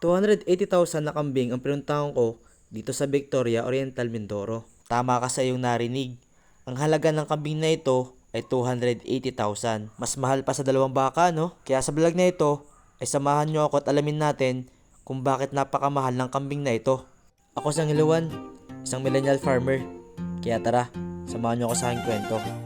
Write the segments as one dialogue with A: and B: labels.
A: 280,000 na kambing ang pinuntahan ko dito sa Victoria Oriental Mindoro. Tama ka sa iyong narinig. Ang halaga ng kambing na ito ay 280,000. Mas mahal pa sa dalawang baka, no? Kaya sa vlog na ito, ay samahan nyo ako at alamin natin kung bakit napakamahal ng kambing na ito. Ako si Iluwan, isang millennial farmer. Kaya tara, samahan nyo ako sa aking kwento.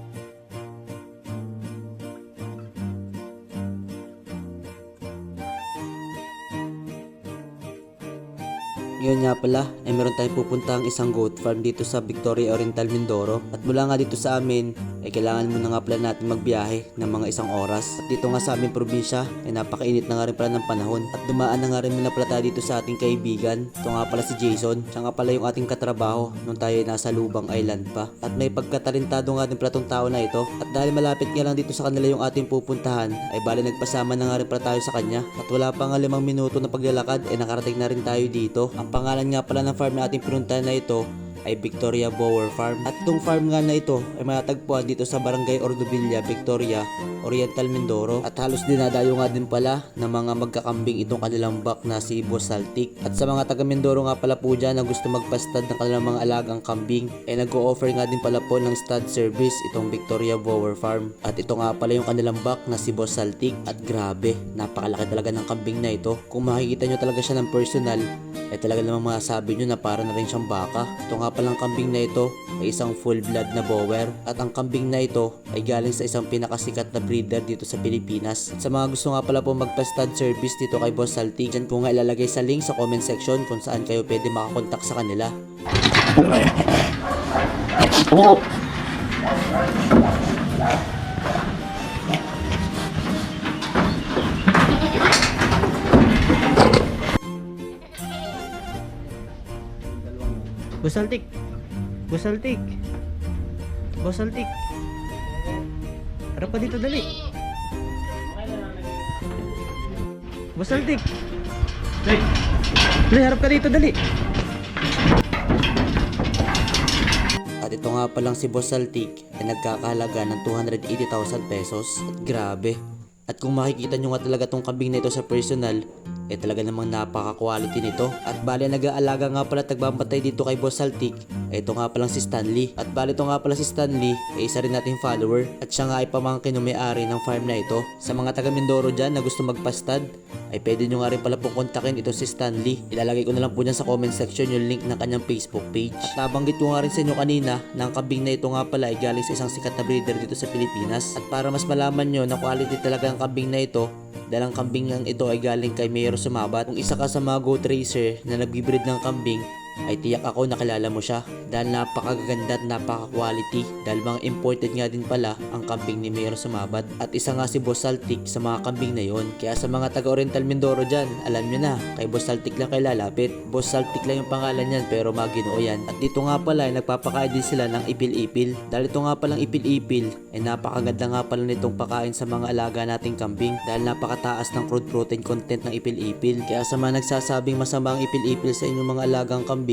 B: Ngayon nga pala, ay meron tayong pupuntahang isang goat farm dito sa Victoria Oriental, Mindoro. At mula nga dito sa amin, ay kailangan muna nga pala natin magbiyahe ng mga isang oras. At dito nga sa aming probinsya, ay napakainit na nga rin pala ng panahon. At dumaan na nga rin muna pala tayo dito sa ating kaibigan. Ito nga pala si Jason. Siya nga pala yung ating katrabaho nung tayo ay nasa Lubang Island pa. At may pagkatalentado nga din pala tong tao na ito. At dahil malapit nga lang dito sa kanila yung ating pupuntahan, ay bali nagpasama na nga rin pala tayo sa kanya. At wala pa nga limang minuto na paglalakad, ay nakarating na rin tayo dito. Ang pangalan nga pala ng farm na ating pinuntahan na ito ay Victoria Bower Farm. At itong farm nga na ito ay matatagpuan dito sa Barangay Ordovilla, Victoria, Oriental Mindoro. At halos dinadayo nga din pala ng mga magkakambing itong kanilang bak na si Boss Saltik. At sa mga taga Mindoro nga pala po dyan na gusto magpastad ng kanilang mga alagang kambing ay nag-o-offer nga din pala po ng stud service itong Victoria Bower Farm. At ito nga pala yung kanilang bak na si Boss Saltik. At grabe, napakalaki talaga ng kambing na ito. Kung makikita nyo talaga siya ng personal, ay talaga namang masasabi nyo na para na rin siyang baka. Ito nga palang kambing na ito ay isang full blood na bower at ang kambing na ito ay galing sa isang pinakasikat na breeder dito sa Pilipinas. At sa mga gusto nga pala po magpa-stud service dito kay Boss Salty, dyan ko nga ilalagay sa link sa comment section kung saan kayo pwede makakontak sa kanila.
A: Busaltik! Busaltik! Busaltik! Harap ka dito, dali! Busaltik! Dali, harap ka dito, dali!
B: At ito nga palang si Boss Saltik ay nagkakahalaga ng 280,000 pesos. At grabe. At kung makikita nyo nga talaga tong kambing na ito sa personal, eh talaga namang napaka-quality nito. At bali nag-aalaga nga pala at nagbabatay dito kay Boss Saltik. Eh, ito nga palang si Stanley. At bali ito nga pala si Stanley, eh isa rin nating follower. At siya nga ay pamangkin ng may-ari ng farm na ito. Sa mga taga Mindoro dyan na gusto magpastad, ay pwede nyo nga rin pala pong kontakin ito si Stanley. Ilalagay ko na lang po dyan sa comment section yung link ng kanyang Facebook page. At nabanggit ko nga rin sa inyo kanina na ang kambing na ito nga pala ay galing sa isang sikat na breeder dito sa Pilipinas. At para mas malaman nyo na quality talaga ang kambing na ito, dahil ang kambing ng ito ay galing kay Mayor Sumabat. Kung isa ka sa mga goat racer na nagbibreed ng kambing, ay tiyak ako nakilala mo siya. Dahil napakaganda at napaka-quality. Dahil mga imported nga din pala ang kambing ni Mayor Sumabat at isa nga si Boss Saltik sa mga kambing na yon kaya sa mga taga Oriental Mindoro dyan alam nyo na kay Boss Saltik lang kayo lalapit. Boss Saltik lang yung pangalan yan pero maginoo yan. At dito nga pala ay nagpapakain din sila ng ipil-ipil. Dahil ito nga palang ipil-ipil ay napakaganda nga pala nitong pakain sa mga alaga nating kambing. Dahil napakataas ng crude protein content ng ipil-ipil. Kaya sa mga nagsasabing masama ang ipil-ipil sa inyong mga alagang kambing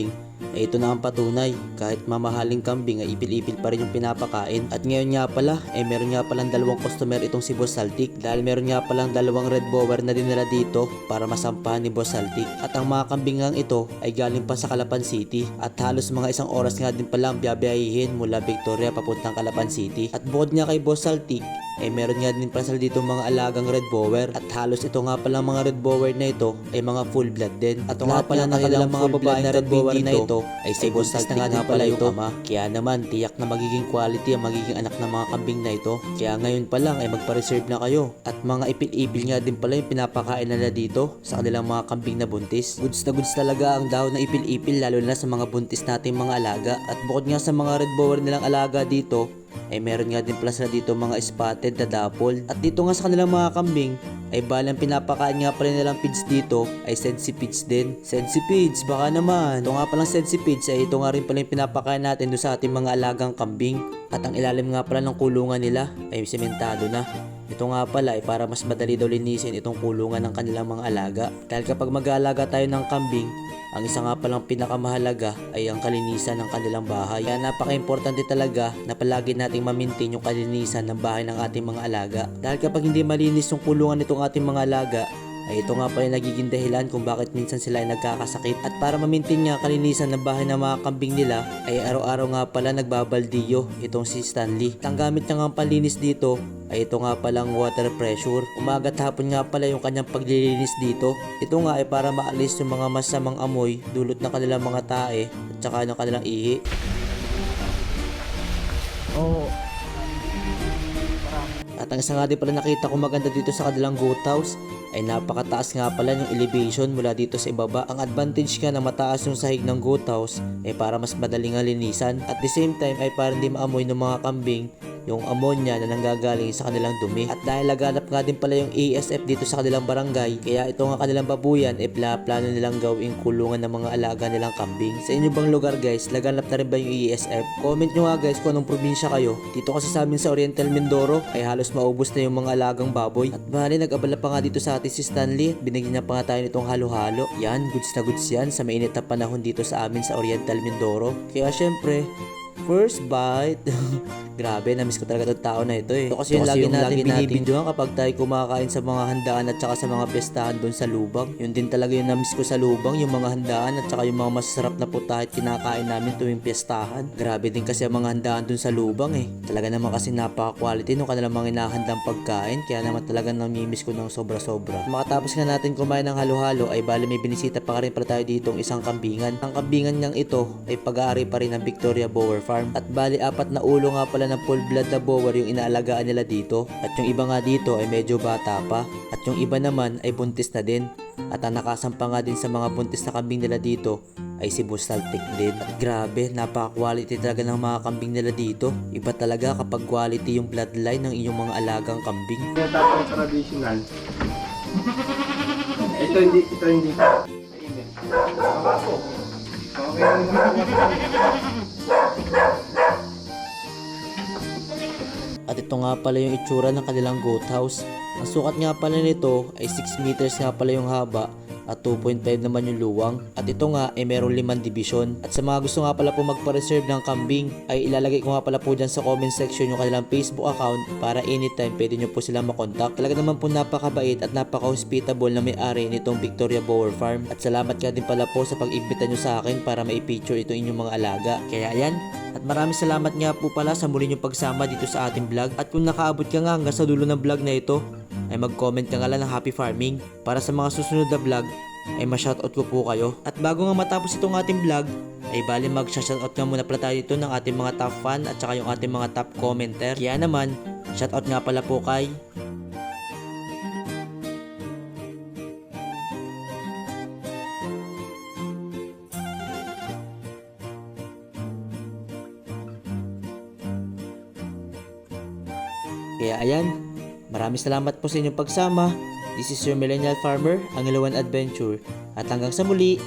B: ay ito na ang patunay. Kahit mamahaling kambing ay ipil-ipil pa rin yung pinapakain. At ngayon nga pala ay meron nga palang dalawang customer itong si Boss Saltik. Dahil meron nga palang dalawang red bower na dinala dito para masampahan ni Boss Saltik. At ang mga kambingang ito ay galing pa sa Calapan City. At halos mga isang oras nga din pala ang biyabiyahin mula Victoria papuntang Calapan City. At bukod nga kay Boss Saltik ay meron nga din pala dito mga alagang red bower. At halos ito nga pala mga red bower na ito ay mga full blood din. At ito nga pala na kanilang mga babae na red bower na ito ay si Saltik na nga pala yung ama. kaya naman tiyak na magiging quality ang magiging anak ng mga kambing na ito. Kaya ngayon pa lang ay magpa-reserve na kayo. At mga ipil-ipil nga din pala yung pinapakain nila dito sa kanilang mga kambing na buntis. Goods na goods talaga ang dahon na ipil-ipil lalo na sa mga buntis nating mga alaga. At bukod nga sa mga red bower nilang alaga dito ay meron nga din pala sila dito mga spotted na dapol. At dito nga sa kanilang mga kambing, ay balang pinapakain nga pala nilang feeds dito ay sensipids din. Sensipids, baka naman. Ito nga palang sensipids ay ito nga rin pala yung pinapakain natin doon sa ating mga alagang kambing. At ang ilalim nga pala ng kulungan nila ay sementado na. Ito nga pala ay para mas madali daw linisin itong kulungan ng kanilang mga alaga. Dahil kapag mag-aalaga tayo ng kambing, ang isa nga palang pinakamahalaga ay ang kalinisan ng kanilang bahay. Kaya napaka-importante talaga na palagi nating mamintain yung kalinisan ng bahay ng ating mga alaga. Dahil kapag hindi malinis yung kulungan nitong ating mga alaga, ay ito nga pala yung nagiging dahilan kung bakit minsan sila ay nagkakasakit. At para mamintin nga kalinisan ng bahay ng mga kambing nila, ay araw-araw nga pala nagbabaldiyo itong si Stanley. At ang gamit niya nga panlinis dito ay ito nga palang water pressure. Umaga at hapon nga pala yung kanyang paglilinis dito. Ito nga ay para maalis yung mga masamang amoy dulot ng kanilang mga tae at saka ng kanilang ihi.
A: Oo.
B: At ang isa nga din pala nakita ko maganda dito sa kanilang goat house ay napakataas nga pala yung elevation mula dito sa ibaba. Ang advantage nga na mataas yung sahig ng goat house ay para mas madaling nga linisan. At the same time ay para hindi maamoy ng mga kambing yung ammonia na nanggagaling sa kanilang dumi. At dahil laganap nga din pala yung ASF dito sa kanilang barangay, kaya ito nga kanilang babuyan ay plano nilang gawing kulungan ng mga alaga nilang kambing. Sa inyo bang lugar guys, laganap na rin ba yung ASF? Comment nyo nga guys kung anong probinsya kayo. Dito kasi sa amin sa Oriental Mindoro ay halos maubos na yung mga alagang baboy. At bali nag-abala pa nga dito sa atin si Stanley binigyan niya pa nga tayo nitong halo-halo. Yan, goods na goods yan sa mainit na panahon dito sa amin sa Oriental Mindoro. Kaya syempre, First bite. Grabe, namiss ko talaga itong tao na ito eh. Ito kasi yung lagi natin binibidyohan kapag tayo kumakain sa mga handaan at saka sa mga pestahan doon sa lubang. Yun din talaga yung namiss ko sa lubang, yung mga handaan at saka yung mga masasarap na putahe at kinakain namin tuwing pestahan. Grabe din kasi ang mga handaan doon sa lubang eh. Talaga naman kasi napaka-quality nung kanilang mga inahandang pagkain kaya naman talaga namimiss ko ng sobra-sobra. Makatapos nga natin kumain ng halo-halo ay bali may binisita pa rin pala tayo ditong isang kambingan. Ang kambingan niyang ito ay pag-aari pa rin ng Victoria Bower Farm. At bali apat na ulo nga pala ng full blood na bower yung inaalagaan nila dito. At yung iba nga dito ay medyo bata pa. At yung iba naman ay buntis na din. At ang nakasampa nga din sa mga buntis na kambing nila dito ay si Busaltik din. At grabe, napaka-quality talaga ng mga kambing nila dito. Iba talaga kapag quality yung bloodline ng iyong mga alagang kambing.
C: Yung tapos traditional. Ito hindi, ito hindi. Baka po. Okay
B: nga pala yung itsura ng kanilang goat house. Ang sukat nga pala nito ay 6 meters nga pala yung haba at 2.5 naman yung luwang. At ito nga ay merong limang division. At sa mga gusto nga pala po magpa-reserve ng kambing ay ilalagay ko nga pala po dyan sa comment section yung kanilang Facebook account para anytime pwede nyo po silang makontak. Talaga naman po napakabait at napaka-hospitable na may-ari nitong Victoria Bower Farm. At salamat nga din pala po sa pag-imbita nyo sa akin para mai-feature ito inyong mga alaga. Kaya yan, at maraming salamat nga po pala sa muli niyong pagsama dito sa ating vlog. At kung nakaabot ka nga hanggang sa dulo ng vlog na ito, ay mag-comment ka nga lang ng happy farming. Para sa mga susunod na vlog, ay ma-shoutout ko po kayo. At bago nga matapos itong ating vlog, ay bali mag-shoutout nga muna pala tayo dito ng ating mga top fan at saka yung ating mga top commenter. Kaya naman, shoutout nga pala po kay Kaya ayan, maraming salamat po sa inyong pagsama. This is your Millennial Farmer, ang Ilawan Adventure. At hanggang sa muli,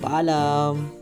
B: paalam!